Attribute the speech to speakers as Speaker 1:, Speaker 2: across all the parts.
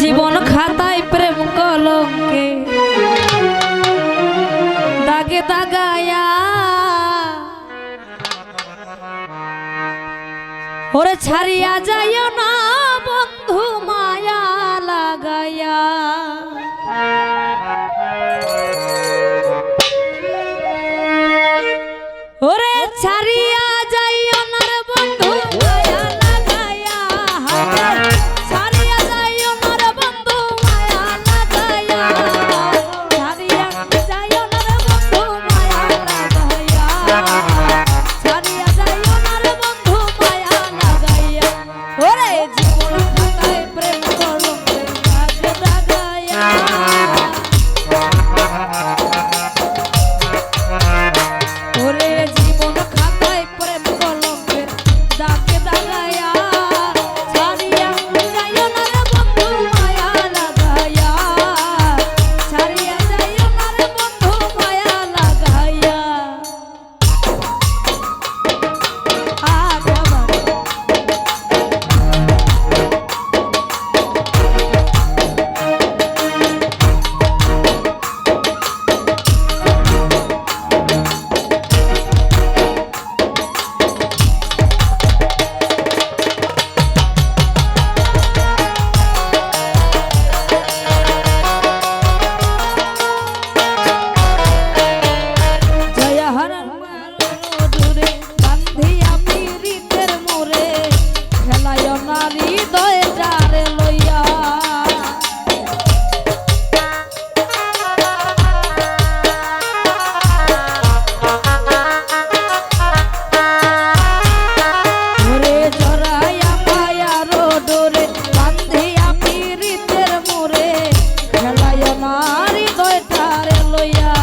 Speaker 1: জীবন খাতায় প্রেম কলমকে দাগে দাগায়া। ওরে ছাড়িয়া যায় না। Yeah.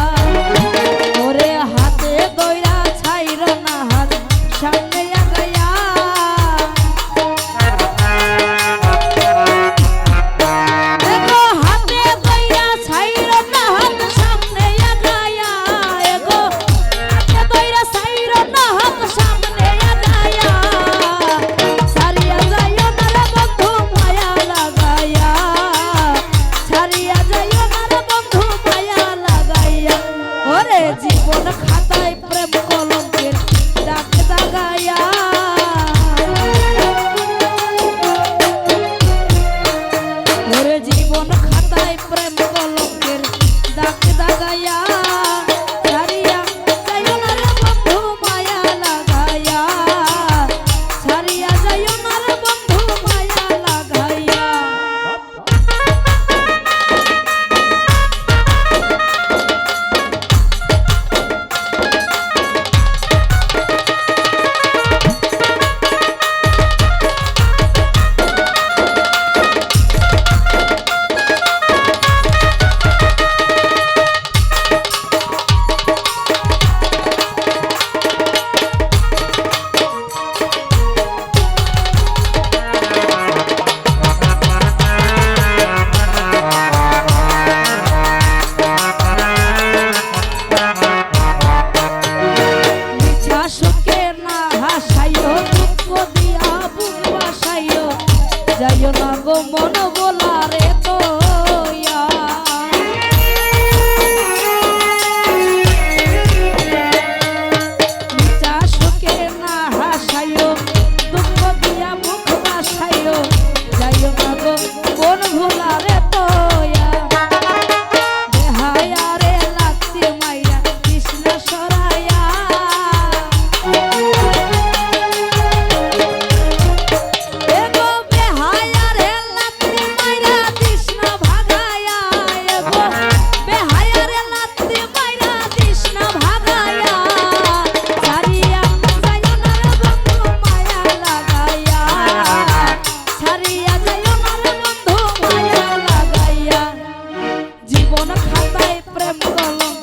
Speaker 1: জীবন খাতায় প্রেম কলম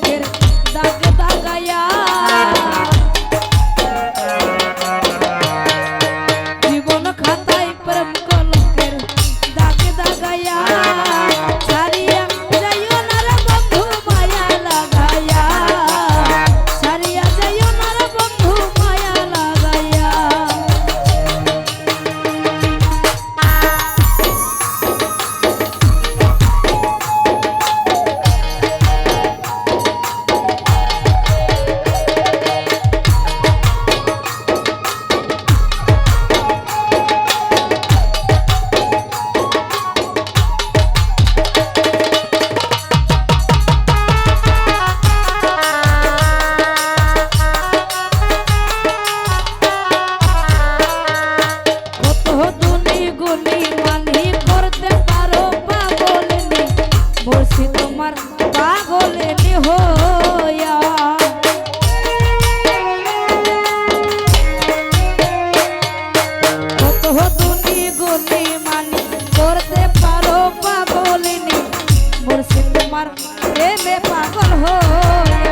Speaker 1: তোমার প্রেমে পাগল হয়ে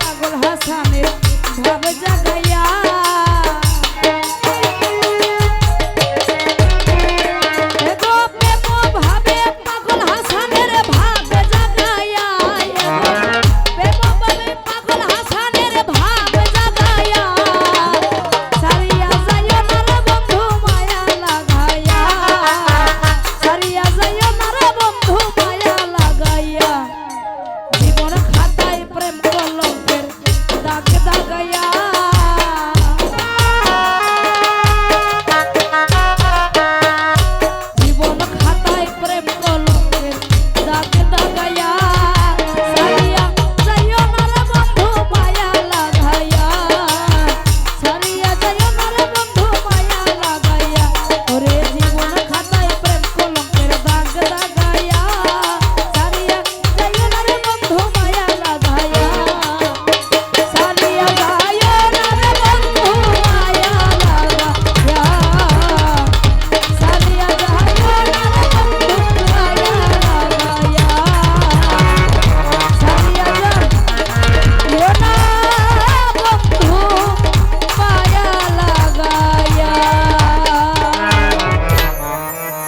Speaker 1: পাগল হাসানে ভাব যা